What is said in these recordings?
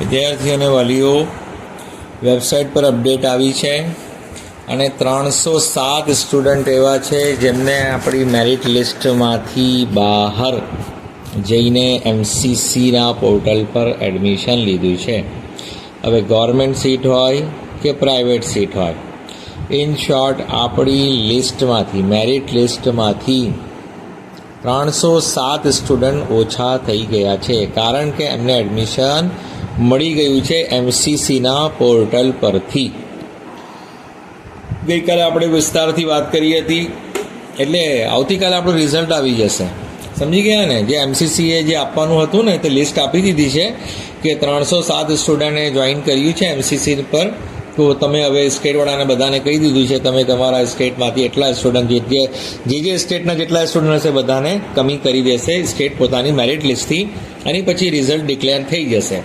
વિદ્યાર્થીઓ અને વાલીઓ વેબસાઇટ પર અપડેટ આવી છે અને ત્રણસો સાત સ્ટુડન્ટ એવા છે જેમને આપણી મેરિટ લિસ્ટમાંથી બહાર જઈને એમસીસીના પોર્ટલ પર એડમિશન લીધું છે. હવે ગવર્મેન્ટ સીટ હોય કે પ્રાઇવેટ સીટ હોય? ઇન શોર્ટ આપણી લિસ્ટમાંથી મેરિટ લિસ્ટમાંથી ત્રણસો સાત સ્ટુડન્ટ ઓછા થઈ ગયા છે. કારણ કે એમને એડમિશન મળી ગયું છે એમસીસીના પોર્ટલ પરથી. ગઈકાલે આપણે વિસ્તારથી વાત કરી હતી, એટલે આવતીકાલે આપણું રિઝલ્ટ આવી જશે. સમજી ગયા ને? જે એમસીસીએ જે આપવાનું હતું ને, તે લિસ્ટ આપી દીધી છે કે ત્રણસો સાત સ્ટુડન્ટે જોઈન કર્યું છે એમસીસી પર. તો તમે હવે સ્ટેટવાળાને બધાને કહી દીધું છે, તમે તમારા સ્ટેટમાંથી એટલા સ્ટુડન્ટ જે જે જે સ્ટેટના જેટલા સ્ટુડન્ટ હશે બધાને કમી કરી દેશે. સ્ટેટ પોતાની મેરિટ લિસ્ટથી અને પછી રિઝલ્ટ ડિક્લેર થઈ જશે.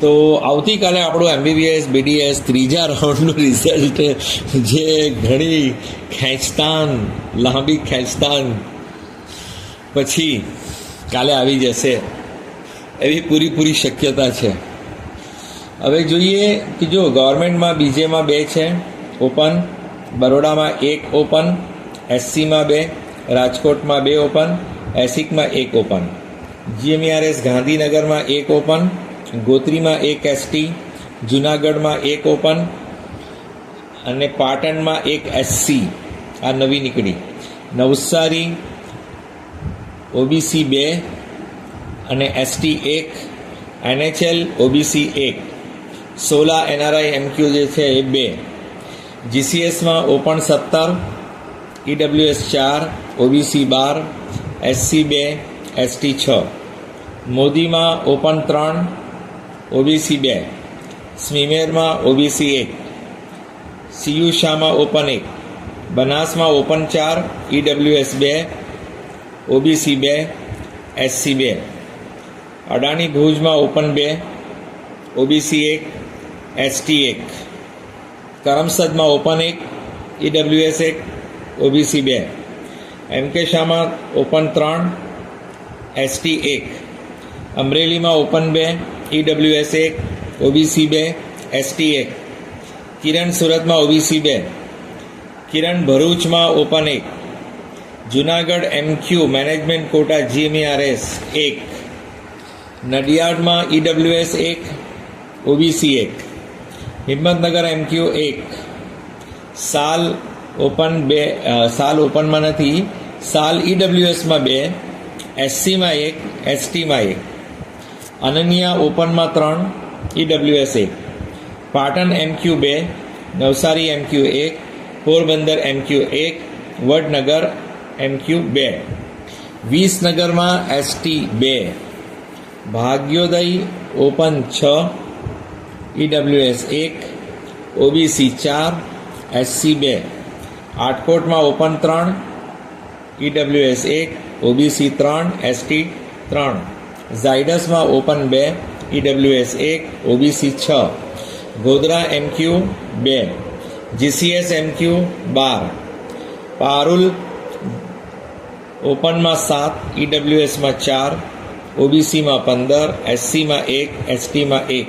તો આવતીકાલે આપણું એમબીબીએસ બીડીએસ ત્રીજા રાઉન્ડનું રિઝલ્ટ જે ઘણી ખેંચતાન, લાંબી ખેંચતાન. પછી કાલે આવી જશે. એવી પૂરીપૂરી શક્યતા છે. હવે જોઈએ કે જો ગવર્મેન્ટમાં બીજેમાં બે છે, ઓપન. બરોડામાં એક ઓપન, એસસીમાં બે, રાજકોટમાં બે ઓપન, એસિકમાં એક ઓપન. જીએમઆરએસ ગાંધીનગરમાં એક ઓપન ગોત્રીમાં એક એસટી જુનાગઢમાં એક ઓપન અને પાટણમાં એક એસસી આ નવી નીકળી. નવસારી ઓબીસી બે અને એસટી એક એનએચએલ ઓબીસી એક. સોલા એનઆરઆઈ એમક્યુ જે છે એ બે. જીસીએસમાં ઓપન સત્તર ઈડબ્લ્યુએસ ચાર ઓબીસી બાર એસસી બે એસટી છ. મોદીમાં ઓપન ત્રણ ઓબીસી બે સ્મીમેરમાં ઓબીસી એક. સીયુ શાહમાં ઓપન એક. બનાસમાં ઓપન ચાર. ઈડબ્લ્યુએસ બે. ઓબીસી બે. એસસી બે. અડાણી ભુજમાં ઓપન બે. ઓબીસી એક. એસટી એક. કરમસદમાં ઓપન એક. ઈડબ્લ્યુએસ એક. ઓબીસી બે. એમકે શામાં ઓપન ત્રણ. એસટી એક. અમરેલીમાં ઓપન બે. ઈડબ્લ્યુએસ એક ઓબીસી બે એસટી એક કિરણ સુરતમાં ઓબીસી બે કિરણ ભરૂચમાં ઓપન એક Junagadh MQ management quota GMRS એક. નડિયાદમાં ઈડબ્લ્યુએસ એક ઓબીસી એક. હિંમતનગર એમક્યુ એક. સાલ ઓપન બે સાલ ઓપનમાં નથી. સાલ ઈડબ્લ્યુએસમાં બે. એસસીમાં એક એસટીમાં એક. અનન્યા ઓપનમાં ત્રણ ઈડબ્લ્યુએસ એક પાટણ એમક્યુ બે, નવસારી એમક્યુ એક, પોરબંદર એમક્યુ એક, વડનગર એમક્યુ બે. વિસનગરમાં એસટી બે. ભાગ્યોદય ઓપન છ, ઈડબ્લ્યુએસ એક, ઓબીસી ચાર, એસસી બે. આટકોટમાં ઓપન ત્રણ, ઈડબ્લ્યુએસ એક, ઓબીસી ત્રણ, એસટી ત્રણ. ઝાયડસમાં ઓપન બે, ઈડબ્લ્યુએસ એક, ઓબીસી છ, ગોધરા એમક્યુ બે, જીસીએસ એમક્યુ બાર, પારુલ ઓપનમાં સાત, ઈડબ્લ્યુએસમાં ચાર, ઓબીસીમાં પંદર, એસસીમાં એક, એસટીમાં એક.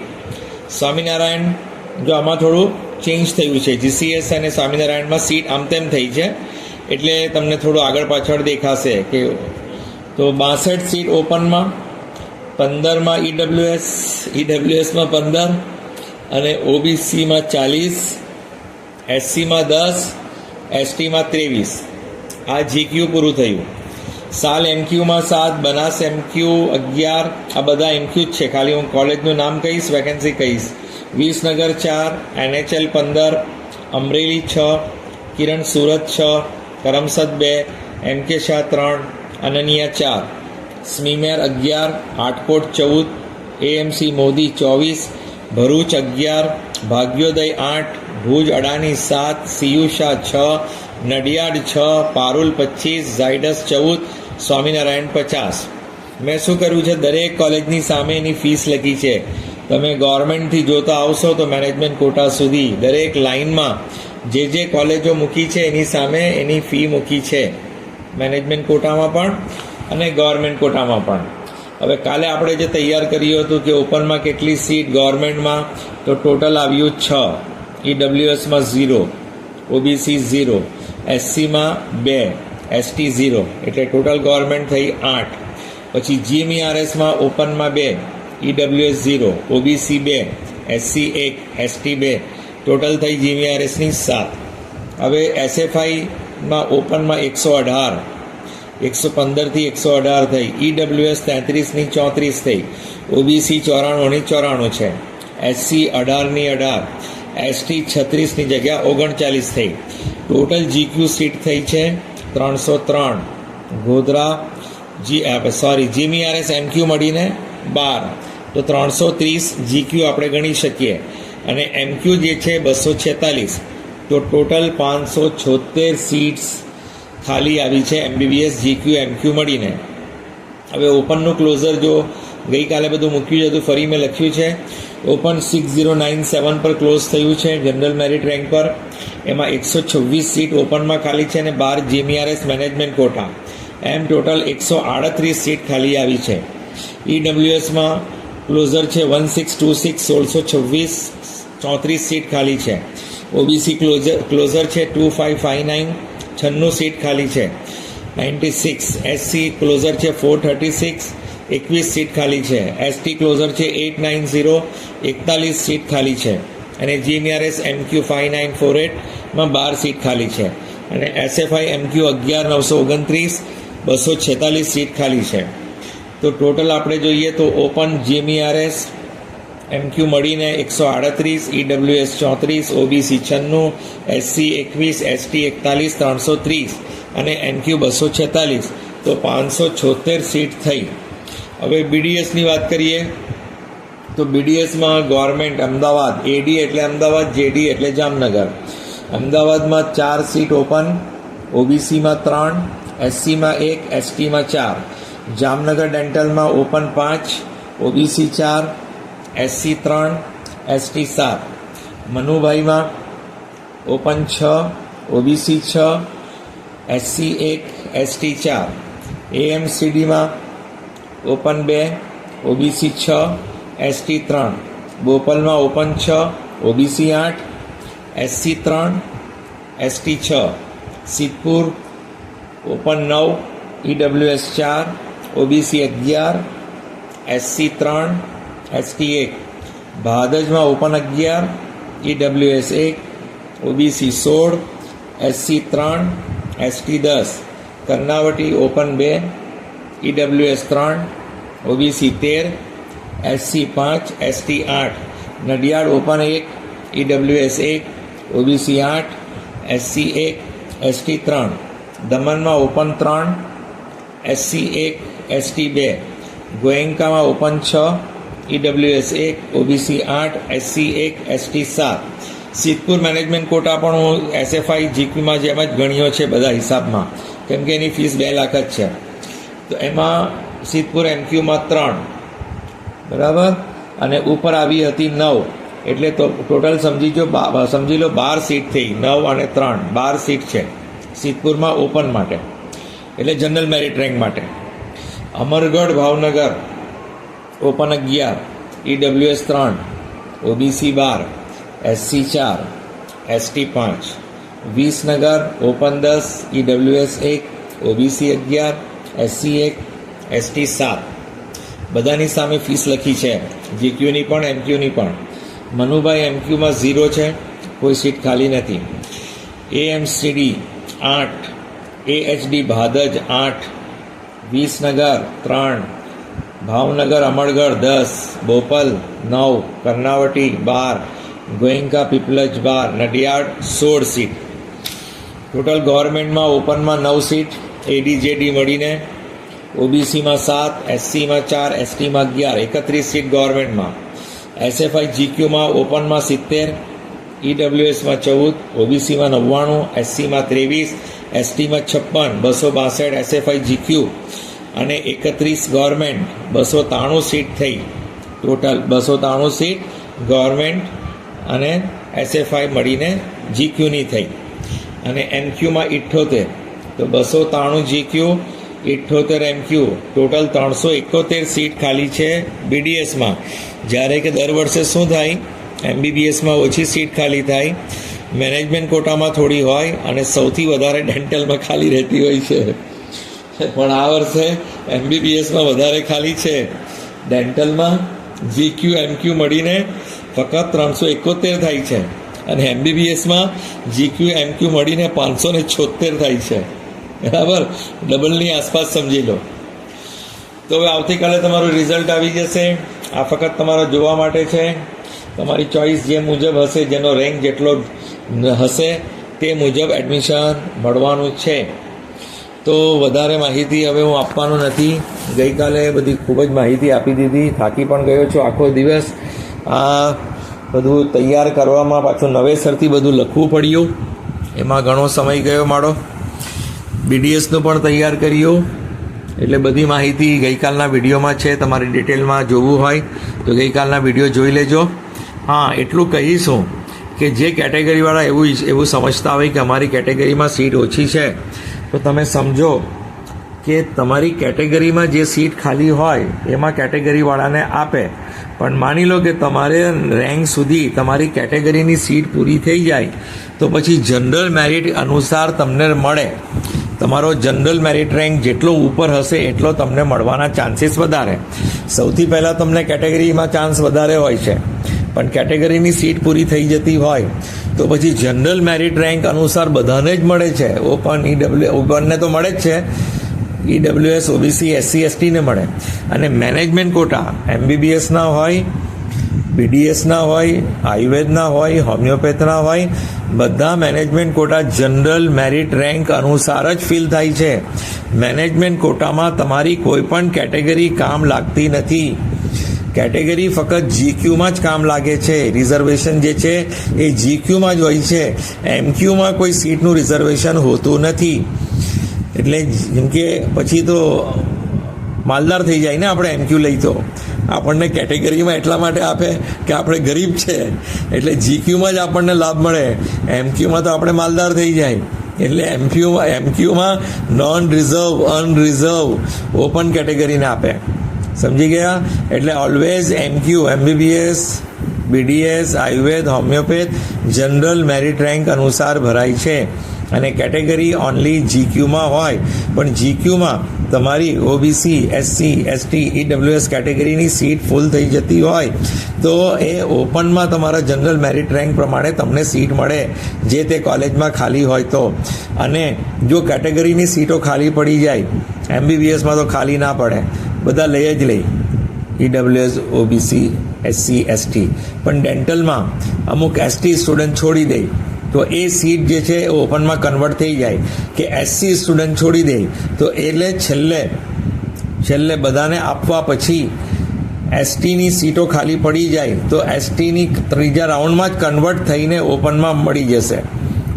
સ્વામિનારાયણ, જો આમાં થોડું ચેન્જ થયું છે, જીસીએસ અને સ્વામિનારાયણમાં સીટ આમ તેમ થઈ છે, એટલે તમને થોડું આગળ પાછળ દેખાશે કે તો બાસઠ સીટ ઓપનમાં પંદરમાં ઈડબ્લ્યુએસ ઈડબ્લ્યુએસમાં પંદર, અને ઓબીસીમાં ચાલીસ, એસસીમાં દસ, એસટીમાં ત્રેવીસ. આ જીક્યુ પૂરું થયું. સાલ એમક્યુમાં સાત, બનાસ એમક્યુ અગિયાર, આ બધા એમક્યુ જ છે. ખાલી હું કોલેજનું નામ કહીશ, વેકેન્સી કહીશ. વિસનગર ચાર, એનએચએલ પંદર, અમરેલી છ, કિરણ સુરત છ, કરમસદ બે એમકે શાહ ત્રણ, અનનિયા ચાર. સ્મીમેર અગિયાર આટકોટ ચૌદ, એએમસી મોદી ચોવીસ, ભરૂચ અગિયાર, ભાગ્યોદય આઠ, ભુજ અડાની સાત સિયુષા છ નડિયાડ છ, પારુલ પચીસ, ઝાયડસ ચૌદ, સ્વામિનારાયણ પચાસ. મેં શું કર્યું છે? દરેક કોલેજની સામે એની ફીસ લખી છે. તમે ગવર્મેન્ટથી જોતા આવશો તો મેનેજમેન્ટ કોટા સુધી. દરેક લાઇનમાં જે જે કોલેજો મૂકી છે એની સામે એની ફી મૂકી છે. મેનેજમેન્ટ કોટામાં પણ અને ગવર્મેન્ટ કોટામાં પણ. હવે કાલે આપણે જે તૈયાર કર્યું હતું કે ઓપનમાં કેટલી સીટ ગવર્મેન્ટમાં તો ટોટલ આવ્યું છ. ઈડબ્લ્યુએસમાં ઝીરો ઓબીસી ઝીરો એસસીમાં બે એસટી ઝીરો એટલે ટોટલ ગવર્મેન્ટ થઈ આઠ. પછી જીએમઈઆરએસમાં ઓપનમાં બે ઈડબ્લ્યુએસ ઝીરો ઓબીસી બે એસસી એક એસટી બે. ટોટલ થઈ જીએમઈઆરએસની સાત. હવે એસએફઆઈમાં ઓપનમાં એકસો અઢાર. એકસો પંદરથી એકસો અઢાર થઈ. ઈડબ્લ્યુએસ તેત્રીસની ચોત્રીસ થઈ. ઓબીસી ચોરાણુંની ચોરાણું છે. એસસી અઢારની અઢાર એસટી છત્રીસની જગ્યા ઓગણચાલીસ થઈ. ટોટલ જીક્યુ સીટ થઈ છે ત્રણસો ત્રણ. Godhra G sorry GMERS MQ મળીને બાર. તો ત્રણસો ત્રીસ જીક્યુ આપણે ગણી શકીએ. અને એમક્યુ જે છે બસો છેતાલીસ. તો ટોટલ પાંચસો છોતેર સીટ્સ ખાલી આવી છે એમબીબીએસ જીક્યુ એમક્યુ મળીને. હવે ઓપનનું ક્લોઝર જો ગઈકાલે બધું મૂક્યું હતું ફરી મેં લખ્યું છે open six zero nine seven પર ક્લોઝ થયું છે જનરલ મેરિટ રેન્ક પર. એમાં એકસો છવ્વીસ સીટ ઓપનમાં ખાલી છે અને બાર જીમીઆરએસ મેનેજમેન્ટ કોટા એમ ટોટલ એકસો આડત્રીસ સીટ ખાલી આવી છે. ઈડબ્લ્યુએસમાં ક્લોઝર છે વન સિક્સ ટુ સિક્સ સોળસો છવ્વીસ, ચોત્રીસ સીટ ખાલી છે. ઓબીસી ક્લોઝર ક્લોઝર છે ટુ ફાઇવ ફાઇવ નાઇન છન્નું સીટ ખાલી છે. નાઇન્ટી સિક્સ એસસી ક્લોઝર છે ફોર થર્ટી સિક્સ એકવીસ સીટ ખાલી છે. એસટી ક્લોઝર છે એટ નાઇન ઝીરો એકતાલીસ સીટ ખાલી છે. અને GMRS MQ five nine four એટમાં બાર સીટ ખાલી છે. અને એસએફઆઈ એમક્યુ અગિયાર નવસો ઓગણત્રીસ, બસો છેતાલીસ સીટ ખાલી છે. તો ટોટલ આપણે જોઈએ તો ઓપન જીએમઈઆરએસ એમક્યુ મળીને એકસો આડત્રીસ ઈડબ્લ્યુએસ ચોત્રીસ, ઓબીસી છન્નું, એસસી એકવીસ, એસટી એકતાલીસ, ત્રણસો ત્રીસ અને એમક્યુ બસો છેતાલીસ. તો પાંચસો છોતેર સીટ થઈ. હવે બીડીએસની વાત કરીએ, તો બીડીએસમાં ગવર્મેન્ટ અમદાવાદ એડી એટલે અમદાવાદ જેડી એટલે જામનગર. અમદાવાદમાં ચાર સીટ ઓપન, ઓબીસીમાં ત્રણ, એસસીમાં એક, એસટીમાં ચાર. જામનગર ડેન્ટલમાં ઓપન પાંચ, ઓબીસી ચાર એસસી ત્રણ, એસટી સાત. મનુભાઈમાં ઓપન છ, ઓબીસી છ, એસસી એક, એસટી ચાર. એએમસીડીમાં ઓપન બે, ઓબીસી છ, એસટી ત્રણ. બોપલમાં ઓપન છ, ઓબીસી આઠ, એસસી ત્રણ, એસટી છ. સિદ્ધપુર ઓપન નવ, ઈડબ્લ્યુએસ ચાર, ઓબીસી અગિયાર, એસસી ત્રણ એસટી એક ભાદજમાં ઓપન અગિયાર ઈડબ્લ્યુએસ એક ઓબીસી સોળ, એસસી ત્રણ, એસટી દસ. કર્ણાવટી ઓપન બે, ઈડબ્લ્યુએસ ત્રણ, ઓબીસી તેર, એસસી પાંચ, એસટી આઠ. નડિયાડ ઓપન એક, ઈડબ્લ્યુએસ એક, ઓબીસી આઠ, એસસી એક, એસટી ત્રણ. દમણમાં ઓપન ત્રણ, એસસી એક, એસટી બે. ગોએન્કામાં ઓપન છ ઈડબ્લ્યુએસ એક ઓબીસી આઠ એસસી એક એસટી સાત. સિદ્ધપુર મેનેજમેન્ટ કોટા પણ હું એસએફઆઈ જીપીમાં જેમ જ ગણ્યો છે બધા હિસાબમાં. કેમ કે એની ફીસ બે લાખ જ છે. તો એમાં સિદ્ધપુર એમક્યુમાં ત્રણ. બરાબર? અને ઉપર આવી હતી નવ. એટલે તો ટોટલ સમજી જો બા- સમજી લો બાર સીટ થઈ, નવ અને ત્રણ. બાર સીટ છે સિદ્ધપુરમાં ઓપન માટે. એટલે જનરલ મેરિટ રેન્ક માટે. અમરગઢ ભાવનગર. ઓપન અગિયાર ઈડબ્લ્યુએસ ત્રણ ઓબીસી બાર એસસી ચાર એસટી પાંચ વિસનગર ઓપન દસ ઈડબ્લ્યુએસ એક ઓબીસી અગિયાર એસસી એક એસટી સાત બધાની સામે ફીસ લખી છે જીક્યુની પણ એમક્યુની પણ મનુભાઈ એમક્યુમાં ઝીરો છે કોઈ સીટ ખાલી નથી એએમસીડી આઠ એએચડી ભાદજ આઠ વિસનગર ત્રણ ભાવનગર અમરગઢ દસ, બોપલ નવ, કર્ણાવટી બાર, ગોયંકા પીપલજ બાર નડિયાડ સોળ સીટ. ટોટલ ગવર્મેન્ટમાં ઓપનમાં નવ સીટ એડીજેડી મળીને ઓબીસીમાં સાત એસસીમાં ચાર એસટીમાં અગિયાર, એકત્રીસ સીટ ગવર્મેન્ટમાં એસએફઆઈ જીક્યુમાં ઓપનમાં સિત્તેર ઈડબ્લ્યુએસમાં ચૌદ ઓબીસીમાં નવ્વાણું એસસીમાં ત્રેવીસ એસટીમાં છપ્પન, બસો બાસઠ એસએફઆઈ જીક્યુ અને એકત્રીસ ગવર્મેન્ટ બસો ત્રાણું સીટ થઈ. ટોટલ બસો ત્રાણું સીટ ગવર્મેન્ટ અને એસએફઆઈ મળીને જીક્યુની થઈ. અને એમક્યુમાં ઇઠ્ઠોતેર તો બસો ત્રાણું જીક્યુ ઇઠ્ઠોતેર એમક્યુ ટોટલ ત્રણસો એકોતેર સીટ ખાલી છે બીડીએસમાં જ્યારે કે દર વર્ષે શું થાય? એમબીબીએસમાં ઓછી સીટ ખાલી થાય. મેનેજમેન્ટ કોટામાં થોડી હોય અને સૌથી વધારે ડેન્ટલમાં ખાલી રહેતી હોય છે. પણ આ વર્ષે એમબીબીએસમાં વધારે ખાલી છે. ડેન્ટલમાં જીક્યુ એમક્યુ મળીને ફક્ત ત્રણસો એકોતેર થાય છે. અને એમબીબીએસમાં જીક્યુ એમક્યુ મળીને પાંચસો ને છોતેર થાય છે. બરાબર? ડબલની આસપાસ સમજી લો. તો હવે આવતીકાલે તમારું રિઝલ્ટ આવી જશે. આ ફક્ત તમારો જોવા માટે છે. તમારી ચોઈસ જે મુજબ હશે, જેનો રેન્ક જેટલો હશે, તે મુજબ એડમિશન મળવાનું છે. તો વધારે માહિતી હવે હું આપવાનું નથી. ગઈકાલે બધી ખૂબ જ માહિતી આપી દીધી. થાકી પણ ગયો છું આખો દિવસ. આ બધું તૈયાર કરવામાં પાછું નવેસરથી બધું લખવું પડ્યું. એમાં ઘણો સમય ગયો મારો. બીડીએસનું પણ તૈયાર કર્યું. એટલે બધી માહિતી ગઈકાલના વિડીયોમાં છે. તમારે ડિટેલમાં જોવું હોય તો ગઈકાલના વીડિયો જોઈ લેજો. હા, એટલું કહીશું કે જે કેટેગરીવાળા એવું એવું સમજતા હોય કે અમારી કેટેગરીમાં સીટ ઓછી છે તો તમે સમજો કે તમારી કેટેગરીમાં જે સીટ ખાલી હોય, એમાં કેટેગરીવાળાને આપે. પણ માની લો કે તમારે રેન્ક સુધી તમારી કેટેગરીની સીટ પૂરી થઈ જાય, તો પછી જનરલ મેરિટ અનુસાર તમને મળે. તમારો જનરલ મેરિટ રેન્ક જેટલો ઉપર હશે, એટલો તમને મળવાના ચાન્સીસ વધારે. સૌથી પહેલાં તમને કેટેગરીમાં ચાન્સ વધારે હોય છે. પણ કેટેગરીની સીટ પૂરી થઈ જતી હોય તો પછી જનરલ મેરિટ રેન્ક અનુસાર બધાને જ મળે છે. ઓપન ઈડબ્લ્યુ ઓપનને તો મળે જ છે. ઈડબ્લ્યુએસ ઓબીસી એસસી એસટીને મળે. અને મેનેજમેન્ટ કોટા એમબીબીએસના હોય બીડીએસના હોય આયુર્વેદના હોય હોમિયોપેથના હોય, બધા management quota general merit rank અનુસાર જ ફિલ થાય છે. મેનેજમેન્ટ કોટામાં તમારી કોઈ પણ કેટેગરી કામ લાગતી નથી. કેટેગરી ફક્ત જીક્યુમાં જ કામ લાગે છે. રિઝર્વેશન જે છે, એ જીક્યુમાં જ હોય છે. એમક્યુમાં કોઈ સીટનું રિઝર્વેશન હોતું નથી. એટલે જેમ કે પછી તો માલદાર થઈ જાય ને આપણે એમક્યુ લઈ તો. આપણને કેટેગરીમાં એટલા માટે આપે કે આપણે ગરીબ છે. એટલે જીક્યુમાં જ આપણને લાભ મળે. એમક્યુમાં તો આપણે માલદાર થઈ જાય. એટલે એમક્યુમાં એમક્યુમાં નોન રિઝર્વ અનરિઝર્વ ઓપન કેટેગરીને આપે. સમજી ગયા? એટલે always MQ MBBS BDS Ayurveda homeopath general merit rank અનુસાર ભરાય છે. અને કેટેગરી ઓનલી જીક્યુમાં હોય. પણ જીક્યુમાં તમારી ઓબીસી એસસી એસટી ઈડબ્લ્યુએસ કેટેગરીની સીટ ફૂલ થઈ જતી હોય, તો એ ઓપનમાં તમારા જનરલ મેરિટ રેન્ક પ્રમાણે તમને સીટ મળે, જે તે કોલેજમાં ખાલી હોય તો. અને જો કેટેગરીની સીટો ખાલી પડી જાય એમબીબીએસમાં તો ખાલી ના પડે. બધા લઈ જ લઈ ઈડબ્લ્યુએસ ઓબીસી એસસી એસટી પણ ડેન્ટલમાં અમુક એસટી સ્ટુડન્ટ છોડી દે. તો એ સીટ જે છે એ ઓપનમાં કન્વર્ટ થઈ જાય કે એસસી સ્ટુડન્ટ છોડી દે. તો એટલે છેલ્લે છેલ્લે બધાને આપવા પછી એસટીની સીટો ખાલી પડી જાય તો એસટીની ત્રીજા રાઉન્ડમાં જ કન્વર્ટ થઈને ઓપનમાં મળી જશે.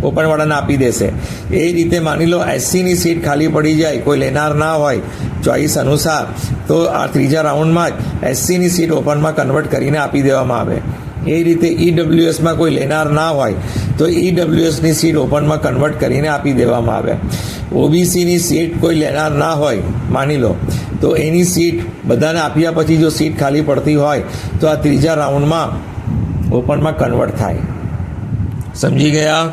ઓપનવાળાને આપી દેશે. એ રીતે માની લો એસસીની સીટ ખાલી પડી જાય, કોઈ લેનાર ના હોય, ચોઈસ અનુસાર, તો આ ત્રીજા રાઉન્ડમાં જ એસસીની સીટ ઓપનમાં કન્વર્ટ કરીને આપી દેવામાં આવે. એ રીતે ઈડબ્લ્યુએસમાં કોઈ લેનાર ના હોય, તો ઈડબ્લ્યુએસની સીટ ઓપનમાં કન્વર્ટ કરીને આપી દેવામાં આવે. ઓબીસીની સીટ કોઈ લેનાર ના હોય, માની લો, તો એની સીટ બધાને આપ્યા પછી જો સીટ ખાલી પડતી હોય, તો આ ત્રીજા રાઉન્ડમાં ઓપનમાં કન્વર્ટ થાય. સમજી ગયા?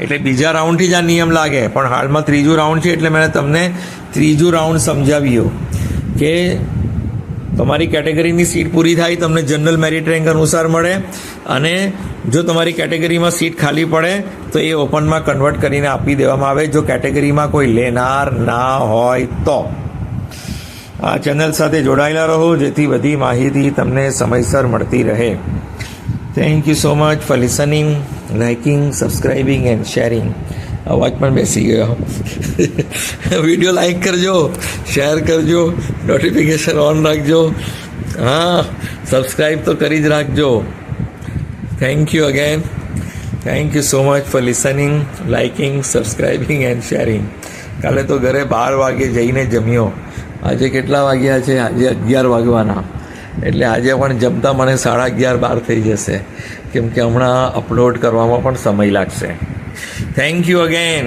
એટલે બીજા રાઉન્ડથી જ આ નિયમ લાગે, પણ હાલમાં ત્રીજું રાઉન્ડ છે એટલે મેં તમને ત્રીજું રાઉન્ડ સમજાવ્યું કે તમારી કેટેગરીની સીટ પૂરી થાય, તમને જનરલ મેરિટ રેન્ક અનુસાર મળે. અને જો તમારી કેટેગરીમાં સીટ ખાલી પડે, તો એ ઓપનમાં કન્વર્ટ કરીને આપી દેવામાં આવે. જો કેટેગરીમાં કોઈ લેનાર ના હોય તો. આ ચેનલ સાથે જોડાયેલા રહો, જેથી બધી માહિતી તમને સમયસર મળતી રહે. Thank you so much for listening liking subscribing and sharing અવાજ પણ બેસી ગયો. વીડિયો લાઈક કરજો શેર કરજો નોટિફિકેશન ઓન રાખજો. હા સબસ્ક્રાઈબ તો કરી જ રાખજો. Thank you again thank you so much for listening liking subscribing and sharing કાલે તો ઘરે બાર વાગે જઈને જમ્યો. આજે કેટલા વાગ્યા છે? આજે અગિયાર વાગવાના. એટલે આજે પણ જમતા મને સાડા અગિયાર બાર થઈ જશે. કેમ કે હમણાં અપલોડ કરવામાં પણ સમય લાગશે. Thank you again